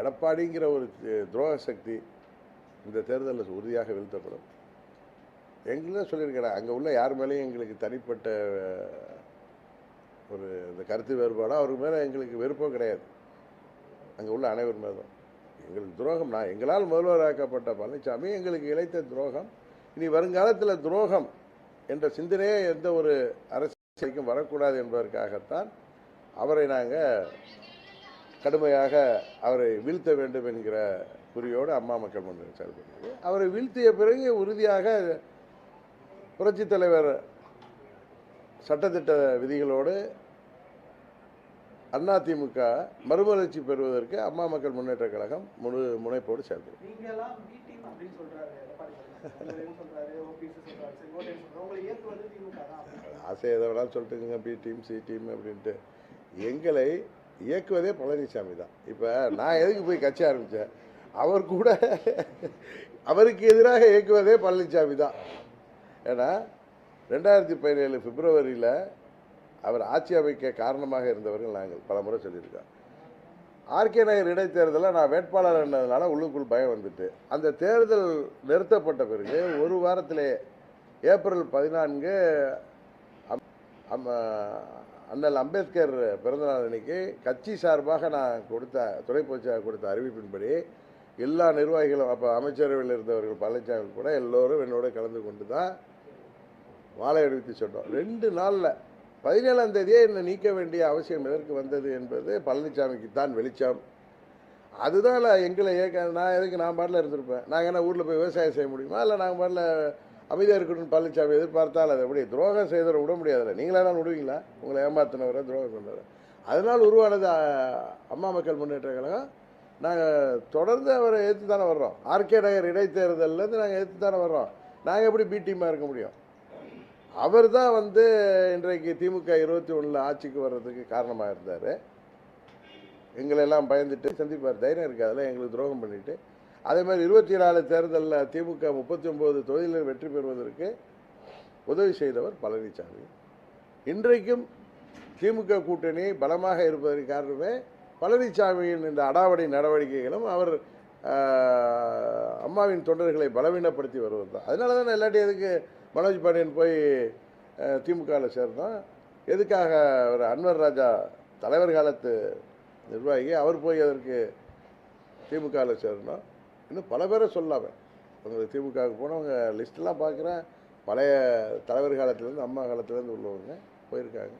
எடப்பாடிங்கிற ஒரு துரோக சக்தி இந்த தேர்தலில் உறுதியாக வீழ்த்தப்படும். எங்களும் சொல்லியிருக்கிறேன் அங்கே உள்ள யார் மேலேயும் எங்களுக்கு தனிப்பட்ட ஒரு இந்த கருத்து வேறுபாடாக அவர் மேலே எங்களுக்கு வெறுப்பும் கிடையாது. அங்கே உள்ள அனைவர் மேலும். எங்களுக்கு துரோகம் நான் எங்களால் முதல்வராக்கப்பட்ட பழனிசாமி எங்களுக்கு இழைத்த துரோகம் இனி வருங்காலத்தில் துரோகம் என்ற சிந்தனையே எந்த ஒரு அரசியலுக்கும் வரக்கூடாது என்பதற்காகத்தான் அவரை நாங்கள் கடுமையாக அவரை வீழ்த்த வேண்டும் என்கிற குறியோடு அம்மா மக்கள் முன்னணி செயல்படுகிறது. அவரை வீழ்த்திய பிறகு உறுதியாக புரட்சித் தலைவர் சட்டத்திட்ட விதிகளோடு அதிமுக மறுமலர்ச்சி பெறுவதற்கு அம்மா மக்கள் முன்னேற்ற கழகம் முழு முனைப்போடு செயல்படும். ஆசை எதை வேணாலும் சொல்லிட்டுங்க பி டீம் சி டீம் அப்படின்ட்டு. எங்களை இயக்குவதே பழனிசாமி தான். இப்போ நான் எதுக்கு போய் கட்சி ஆரம்பித்தேன் அவர் கூட அவருக்கு எதிராக இயக்குவதே பழனிசாமி தான். ஏன்னா ரெண்டாயிரத்தி பதினேழு பிப்ரவரியில் அவர் ஆட்சி அமைக்க காரணமாக இருந்தவர்கள் நாங்கள் பல முறை சொல்லியிருக்கோம். ஆர்கே நகர் இடைத்தேர்தலில் நான் வேட்பாளர் என்னதுனால உள்ளுக்குள் பயம் வந்துட்டு அந்த தேர்தல் நிறுத்தப்பட்ட பிறகு ஒரு வாரத்திலே ஏப்ரல் பதினான்கு அண்ணல் அம்பேத்கர் பிறந்தநாள் அன்னைக்கு கட்சி சார்பாக நான் கொடுத்த துணை பொதுச்சாளர் கொடுத்த அறிவிப்பின்படி எல்லா நிர்வாகிகளும் அப்போ அமைச்சரவையில் இருந்தவர்கள் பழனிசாமி கூட எல்லோரும் என்னோட கலந்து கொண்டு தான் மாலை அணிவித்து சொன்னோம் ரெண்டு நாளில் பதினேழாம் தேதியே என்னை நீக்க வேண்டிய அவசியம் எதற்கு வந்தது என்பது பழனிசாமிக்கு தான் வெளிச்சம். அதுதான் எங்களை ஏற்க நான் எதுக்கு நான் பாட்டில் இருந்திருப்பேன். நாங்கள் என்ன ஊரில் போய் விவசாயம் செய்ய முடியுமா? இல்லை நாங்கள் பாட்டில் அமைதியாக இருக்கணும்னு பழனிசாமி எதிர்பார்த்தால் அதை எப்படி? துரோகம் செய்தவரை விட முடியாதுல்ல. நீங்களா தான் விடுவீங்களா? உங்களை ஏமாத்தினவரை துரோகம் கொண்டவரை அதனால் உருவானது அம்மா மக்கள் முன்னேற்ற கழகம். நாங்கள் தொடர்ந்து அவரை ஏற்று தானே வர்றோம் ஆர்கே நகர் இடைத்தேர்தல்லேருந்து நாங்கள் ஏற்று தானே வர்றோம். நாங்கள் எப்படி பி இருக்க முடியும்? அவர் தான் வந்து இன்றைக்கு திமுக இருபத்தி ஒன்றில் ஆட்சிக்கு வர்றதுக்கு காரணமாக இருந்தார். எங்களெல்லாம் பயந்துட்டு சந்திப்பார். தைரியம் இருக்காதுல்ல எங்களுக்கு துரோகம் பண்ணிவிட்டு அதே மாதிரி இருபத்தி நாலு தேர்தலில் திமுக முப்பத்தி ஒம்பது தொகுதிகளில் வெற்றி பெறுவதற்கு உதவி செய்தவர் பழனிசாமி. இன்றைக்கும் திமுக கூட்டணி பலமாக இருப்பதற்கு காரணமே பழனிசாமியின் இந்த அடாவடி நடவடிக்கைகளும் அவர் அம்மாவின் தொண்டர்களை பலவீனப்படுத்தி வருவது தான். அதனால தான் இல்லாட்டி எதுக்கு மனோஜ் பாண்டியன் போய் திமுகவில் சேர்ந்தோம் எதுக்காக அவர் அன்வர் ராஜா தலைவர் காலத்து நிர்வாகி அவர் போய் அதற்கு திமுகவில் சேரணும்? இன்னும் பல பேரை சொல்லாம அவங்க திமுகவுக்கு போனவங்க லிஸ்ட்டெல்லாம் பார்க்குறேன். பழைய தலைவர் காலத்துலேருந்து அம்மா காலத்துலேருந்து உள்ளவங்க போயிருக்காங்க.